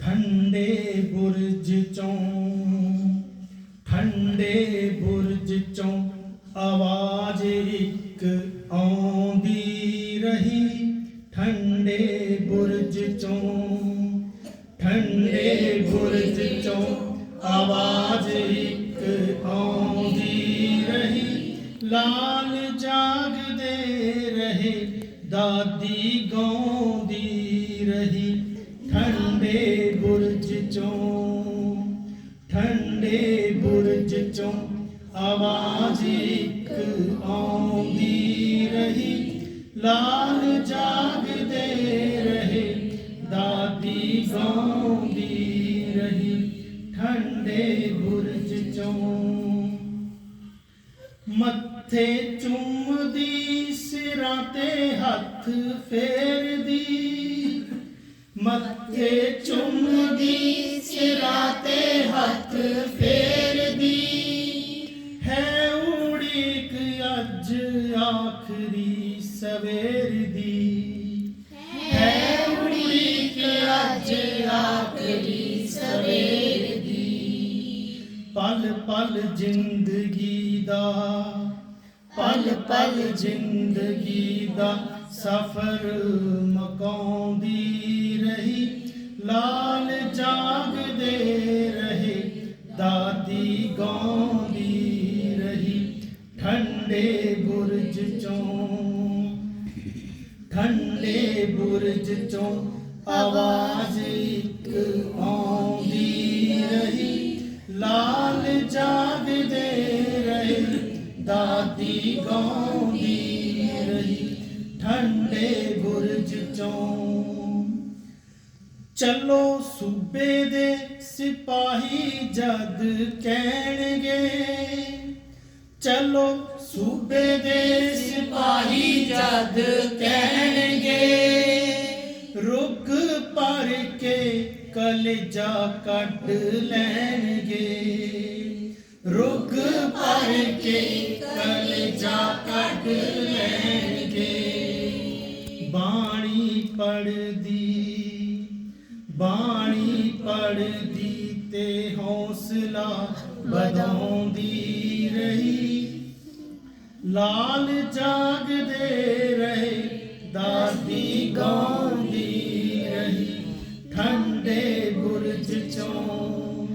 ਠੰਡੇ ਬੁਰਜ ਚੋਂ, ਠੰਡੇ ਬੁਰਜ ਚੋਂ ਆਵਾਜ਼ ਇੱਕ ਆਉਂਦੀ ਰਹੀ। ਠੰਡੇ ਬੁਰਜ ਚੋਂ, ਠੰਡੇ ਬੁਰਜ ਚੋਂ ਆਵਾਜ਼ ਇੱਕ ਆਉਂਦੀ ਰਹੀ। ਲਾਲ ਜਾਗਦੇ ਰਹੇ, ਦਾਦੀ ਗਾਉਂਦੀ ਠੰਡੇ ਬੁਰਜ ਚੋਂ, ਠੰਡੇ ਬੁਰਜ ਚੋਂ ਆਵਾਜ਼ ਇੱਕ ਆਉਂਦੀ ਰਹੀ। ਲਾਲ ਜਾਗਦੇ ਰਹੇ, ਦਾਦੀ ਗਾਉਂਦੀ ਰਹੀ। ਠੰਡੇ ਬੁਰਜ ਚੋਂ ਮੱਥੇ ਚੁੰਮਦੀ, ਸਿਰਾਂ ਤੇ ਹੱਥ ਫੇਰਦੀ। ਮੱਥੇ ਚੁੰਮਦੀ ਸਿਰਾਂ ਤੇ ਹੱਥ ਫੇਰਦੀ। ਹੈ ਉਡੀਕ ਅੱਜ ਆਖਰੀ ਸਵੇਰ ਦੀ ਹੈ ਉਡੀਕ ਅੱਜ ਆਖਰੀ ਸਵੇਰ ਦੀ ਪਲ ਪਲ ਜ਼ਿੰਦਗੀ ਦਾ, ਪਲ ਪਲ ਜ਼ਿੰਦਗੀ ਦਾ ਸਫਰ ਮਕਾਉਂਦੀ ਰਹੀ, ਲਾਲ ਜਾਗਦੇ ਰਹੇ ਦਾਦੀ ਗਾਉਂਦੀ ਰਹੀ, ਠੰਡੇ ਬੁਰਜ ਚੋਂ, ਠੰਡੇ ਬੁਰਜ ਚੋਂ ਆਵਾਜ਼ ਇੱਕ ਆਉਂਦੀ ਰਹੀ, ਲਾਲ ਜਾਗਦੇ ਰਹੇ ਦਾਦੀ ਗਾਉਂਦੀ ਠੰਡੇ ਬੁਰਜ ਚੋਂ। ਚਲੋ ਸੂਬੇ ਦੇ ਸਿਪਾਹੀ ਜਦ ਕਹਿਣਗੇ। ਚਲੋ ਸੂਬੇ ਦੇ ਸਿਪਾਹੀ ਜਦ ਕਹਿਣਗੇ। ਰੁਕ ਪਰ ਕੇ ਕਲਜਾ ਕੱਢ ਲੈਣਗੇ। ਰੁਕ ਪਰ ਕੇ ਕਲਜਾ ਕੱਢ ਲੈਣਗੇ। ਪੜਦੀ, ਬਾਣੀ ਪੜਦੀ ਤੇ ਹੌਸਲਾ ਵਧਾਉਂਦੀ ਰਹੀ। ਲਾਲ ਜਾਗਦੇ ਰਹੇ ਦਾਦੀ ਗਾਉਂਦੀ ਰਹੀ। ਠੰਡੇ ਬੁਰਜ ਚੋਂ,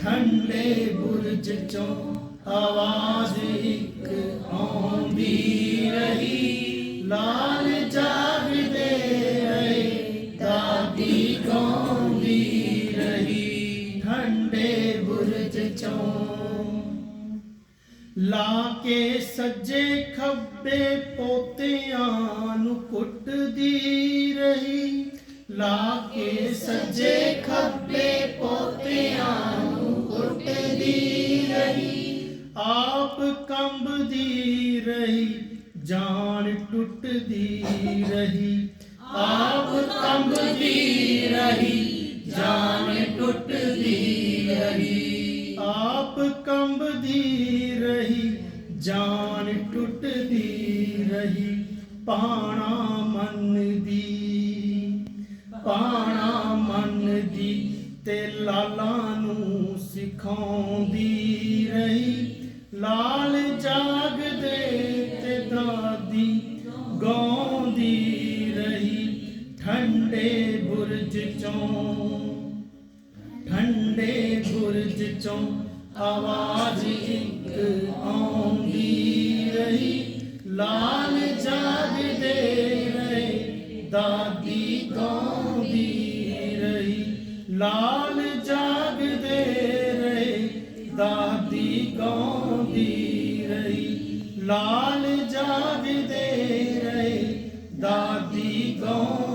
ਠੰਡੇ ਬੁਰਜ ਚੋਂ ਆਵਾਜ਼ ਇੱਕ ਆਉਂਦੀ ਰਹੀ। ਲਾਲ ਠੰਡੇ ਬੁਰਜ ਚੋਂ। ਲਾ ਕੇ ਸੱਜੇ ਖੱਬੇ ਪੋਤਿਆਂ ਨੂੰ ਕੁੱਟਦੀ ਰਹੀ। ਲਾ ਕੇ ਸੱਜੇ ਖੱਬੇ ਪੋਤਿਆਂ ਨੂੰ ਕੁੱਟਦੀ ਰਹੀ। ਆਪ ਕੰਬਦੀ ਰਹੀ, ਜਾਨ ਟੁੱਟਦੀ ਰਹੀ। ਆਪ ਕੰਬਦੀ ਰਹੀ, ਜਾਨ ਟੁੱਟਦੀ ਆਪ ਕੰਬਦੀ ਰਹੀ, ਜਾਨ ਟੁੱਟਦੀ ਰਹੀ, ਪਾਣਾ ਮੰਨਦੀ ਪਾਣਾ ਮੰਨਦੀ, ਤੇ ਲਾਲਾਂ ਨੂੰ ਸਿਖਾਉਂਦੀ ਰਹੀ। ਲਾਲ ਜਾਗਦੇ ਤੇ ਦਾਦੀ ਗਾਉਂਦੀ ਰਹੀ, ਠੰਡੇ ਬੁਰਜ ਚੋਂ ਜਿਸ ਚੋਂ ਆਵਾਜ਼ ਇੱਕ ਆਉਂਦੀ ਰਹੀ। ਲਾਲ ਜਾਗਦੇ ਰਹੇ, ਦਾਦੀ ਗਾਉਂਦੀ ਰਹੀ। ਲਾਲ ਜਾਗਦੇ ਰਹੇ, ਦਾਦੀ ਗਾਉਂਦੀ ਰਹੀ। ਲਾਲ ਜਾਗਦੇ ਰਹੇ, ਦਾਦੀ ਗਾਉਂਦੀ